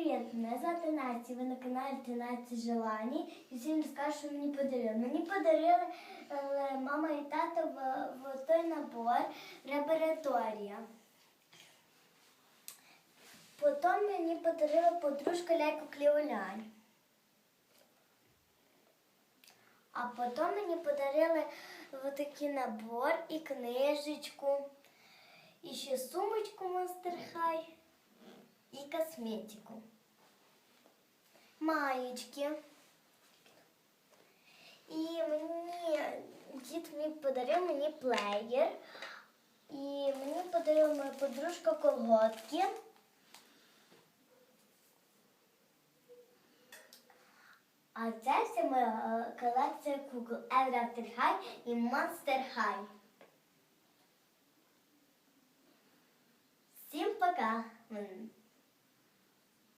Привіт, мене звати Настя, ви на каналі 13 Желані. І всім скажу, що мені подарили. Мені подарили е, мама і тато в, в той набор лабораторія. Потім мені подарила подружка Ляйко Кліолянь. А потім мені подарили такий набор і книжечку, і ще сумочку Monster High і косметику. Маєчки. І мені дід мені подарив мені плеєр. І мені подарила моя подружка колготки. А це вся моя е, колекція кукол After High і Monster High. Всім пока!